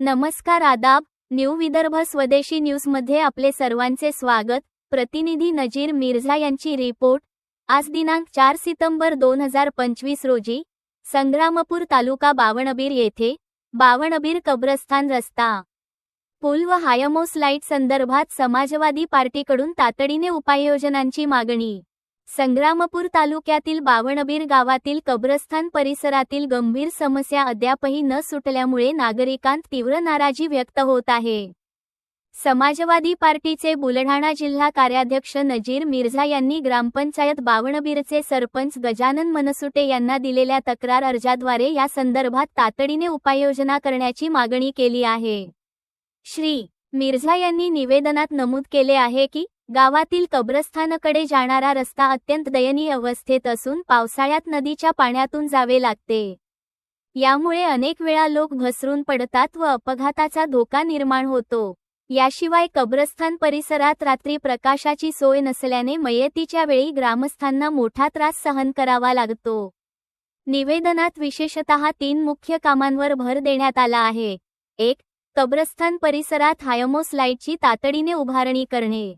नमस्कार आदाब न्यू विदर्भ स्वदेशी न्यूजमध्ये आपले सर्वांचे स्वागत. प्रतिनिधी नजीर मिर्झा यांची रिपोर्ट. आज दिनांक चार सितंबर दोन हजार पंचवीस रोजी संग्रामपूर तालुका बावणबीर येथे बावणबीर कब्रस्थान रस्ता. पूल व हायमोस लाइट संदर्भात समाजवादी पार्टीकडून तातडीने उपाययोजनांची मागणी. संग्रामपूर तालुक्यातील बावणबीर गावातील कब्रस्थान परिसरातील गंभीर समस्या अद्यापही न सुटल्यामुळे नागरिकांत तीव्र नाराजी व्यक्त होत आहे. समाजवादी पार्टीचे बुलढाणा जिल्हा कार्याध्यक्ष नजीर मिर्झा यांनी ग्रामपंचायत बावणबीरचे सरपंच गजानन मनसुटे यांना दिलेल्या तक्रार अर्जाद्वारे या संदर्भात तातडीने उपाययोजना करण्याची मागणी केली आहे. श्री मिर्झा यांनी निवेदनात नमूद केले आहे की गावातील कब्रस्थानकडे जाणारा रस्ता अत्यंत दयनीय अवस्थेत असून पावसाळ्यात नदीच्या पाण्यातून जावे लागते. यामुळे अनेक वेळा लोक घसरून पडतात व अपघाताचा धोका निर्माण होतो. याशिवाय कब्रस्थान परिसरात रात्री प्रकाशाची सोय नसल्याने मयतीच्या वेळी ग्रामस्थांना मोठा त्रास सहन करावा लागतो. निवेदनात विशेषतः तीन मुख्य कामांवर भर देण्यात आला आहे. एक कब्रस्थान परिसरात हायमोस लाईटची तातडीने उभारणी करणे.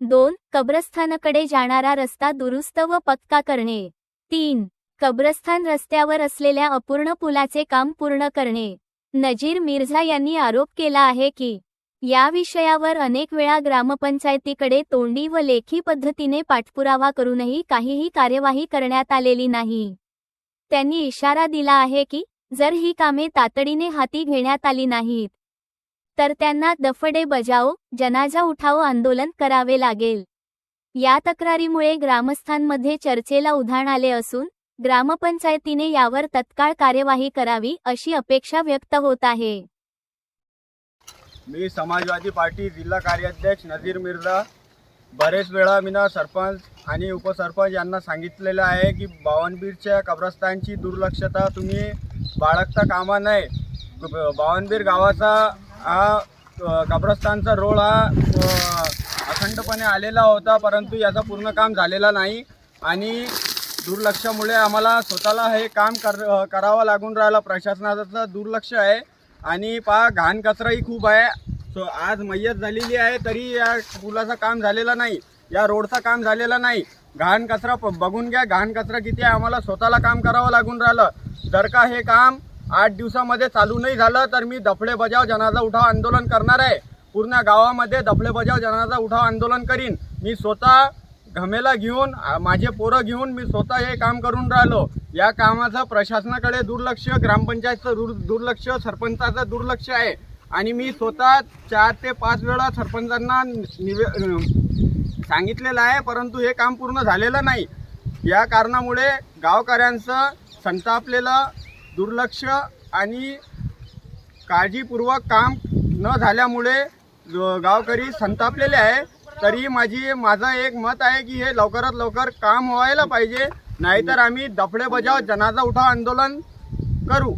दोन कब्रस्थानकडे जाणारा रस्ता दुरुस्त व पक्का करणे. तीन कब्रस्थान रस्त्यावर असलेल्या अपूर्ण पुलाचे काम पूर्ण करणे. नजीर मिर्झा यांनी आरोप केला आहे की या विषयावर अनेक वेळा ग्रामपंचायतीकडे तोंडी व लेखी पद्धतीने पाठपुरावा करूनही काहीही कार्यवाही करण्यात आलेली नाही. त्यांनी इशारा दिला आहे की जर ही कामे तातडीने हाती घेण्यात आली नाहीत तर त्यांना दफडे बजाव जनाजा उठाव आंदोलन करावे लागेल. या तक्रारीमुळे ग्रामस्थांमध्ये चर्चेला उधाण आले असून ग्रामपंचायतीने यावर तत्काळ कार्यवाही करावी अशी अपेक्षा व्यक्त होत आहे. मी समाजवादी पार्टी जिल्हा कार्याध्यक्ष नजीर मिर्झा बरेच वेळा मी ना सरपंच आणि उपसरपंच यांना सांगितलेलं आहे की बावनबीरच्या कब्रस्तांची दुर्लक्षता तुम्ही बाळगता कामा नये. बावनबीर गावाचा हा कब्रस्तानचा रोड हा अखंडपणे आलेला होता परंतु याचा पूर्ण काम झालेला नाही. आणि दुर्लक्षामुळे आम्हाला स्वतःला हे काम कर करावं लागून राहिलं. प्रशासनाचं दुर्लक्ष आहे. आणि पहा घाण कचराही खूप आहे. सो आज मय्यत झालेली आहे तरी या पुलाचं काम झालेलं नाही. या रोडचं काम झालेलं नाही. घाण कचरा बघून घ्या घाण कचरा किती आहे. आम्हाला स्वतःला काम करावं लागून राहिलं. जर का हे काम आठ दिवसामध्ये चालू नाही झालं तर मी दफडे बजाव जनाजा उठाव आंदोलन करणार आहे. पूर्ण गावामध्ये दफडे बजाव जनाजा उठाव आंदोलन करीन. मी स्वतः घमेला घेऊन माझे पोरं घेऊन मी स्वतः हे काम करून राहिलो. या कामाचं प्रशासनाकडे दुर्लक्ष ग्रामपंचायतचं दुर दुर्लक्ष सरपंचाचं दुर्लक्ष आहे. आणि मी स्वतः चार ते पाच वेळा सरपंचांना निवे सांगितलेलं आहे परंतु हे काम पूर्ण झालेलं नाही. या कारणामुळे गावकऱ्यांचं संतापलेलं दुर्लक्ष आणि काळजीपूर्वक काम न झाल्यामुळे गावकरी संतापलेले आहे तरी माझी माझं एक मत आहे की हे लवकरात लवकर काम व्हायला पाहिजे नाहीतर आम्ही दफडे बजाव जनाजा उठाव आंदोलन करू.